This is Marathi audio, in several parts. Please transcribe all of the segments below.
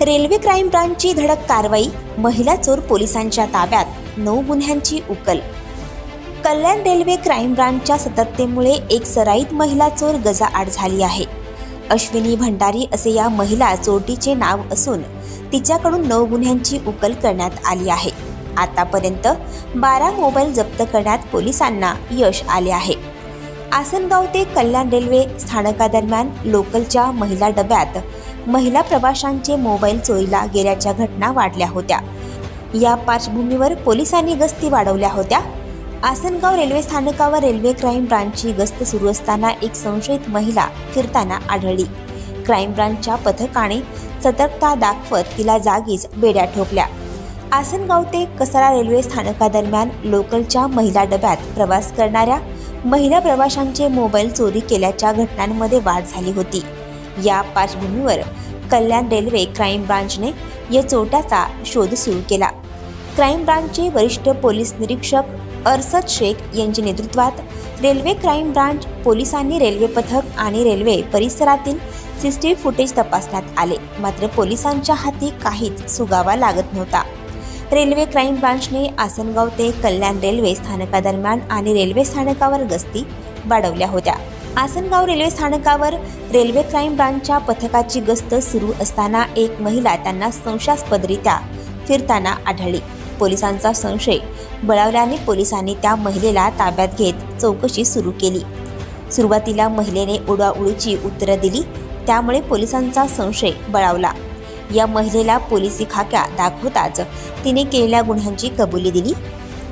रेल्वे क्राईम ब्रांचची धडक कारवाई महिला चोर पोलिसांच्या ताब्यात नऊ गुन्ह्यांची उकल. कल्याण रेल्वे क्राईम ब्रांचच्या सतर्कतेमुळे एक सराईत महिला चोर गजाआड झाली आहे. अश्विनी भंडारी असे या महिला चोरटीचे नाव असून तिच्याकडून नऊ गुन्ह्यांची उकल करण्यात आली आहे. आतापर्यंत बारा मोबाईल जप्त करण्यात पोलिसांना यश आले आहे. आसनगाव ते कल्याण रेल्वे स्थानकादरम्यान लोकलच्या महिला डब्यात महिला प्रवाशांचे मोबाईल चोरीला गेल्याच्या घटना वाढल्या होत्या. या पार्श्वभूमीवर पोलिसांनी गस्ती वाढवल्या होत्या. आसनगाव रेल्वे स्थानकावर रेल्वे क्राईम ब्रांचची गस्त सुरू असताना एक संशयित महिला फिरताना आढळली. क्राईम ब्रांचच्या पथकाने सतर्कता दाखवत तिला जागीच बेड्या ठोकल्या. आसनगाव ते कसारा रेल्वे स्थानकादरम्यान लोकलच्या महिला डब्यात प्रवास करणाऱ्या महिला प्रवाशांचे मोबाईल चोरी केल्याच्या घटनांमध्ये वाढ झाली होती. या पार्श्वभूमीवर कल्याण रेल्वे क्राईम ब्रांचने या चोरट्याचा शोध सुरू केला. क्राईम ब्रांचचे वरिष्ठ पोलीस निरीक्षक अरसद शेख यांच्या नेतृत्वात रेल्वे क्राईम ब्रांच पोलिसांनी रेल्वे पथक आणि रेल्वे परिसरातील सीसीटीव्ही फुटेज तपासण्यात आले. मात्र पोलिसांच्या हाती काहीच सुगावा लागत नव्हता. रेल्वे क्राईम ब्रांचने आसनगाव ते कल्याण रेल्वे स्थानकादरम्यान आणि रेल्वे स्थानकावर गस्ती वाढवल्या होत्या. आसनगाव रेल्वे स्थानकावर रेल्वे क्राईम ब्रांचच्या पथकाची गस्त सुरू असताना एक महिला त्यांना संशयास्पदरित्या फिरताना आढळली. पोलिसांचा संशय बळावल्याने पोलिसांनी त्या महिलेला ताब्यात घेत चौकशी सुरू केली. सुरुवातीला महिलेने उडाउडीची उत्तरं दिली त्यामुळे पोलिसांचा संशय बळावला. या महिलेला पोलिसी खाक्या दाखवताच तिने केलेल्या गुन्ह्यांची कबुली दिली.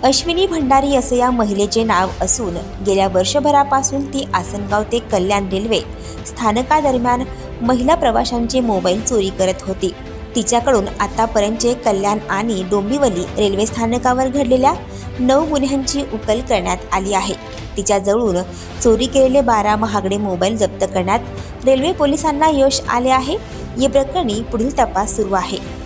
अश्विनी भंडारी असे या महिलेचे नाव असून गेल्या वर्षभरापासून ती आसनगाव ते कल्याण रेल्वे स्थानकादरम्यान महिला प्रवाशांचे मोबाईल चोरी करत होती. तिच्याकडून आतापर्यंतचे कल्याण आणि डोंबिवली रेल्वे स्थानकावर घडलेल्या नऊ गुन्ह्यांची उकल करण्यात आली आहे. तिच्याजवळून चोरी केलेले बारा महागडे मोबाईल जप्त करण्यात रेल्वे पोलिसांना यश आले आहे. या प्रकरणी पुढील तपास सुरू आहे.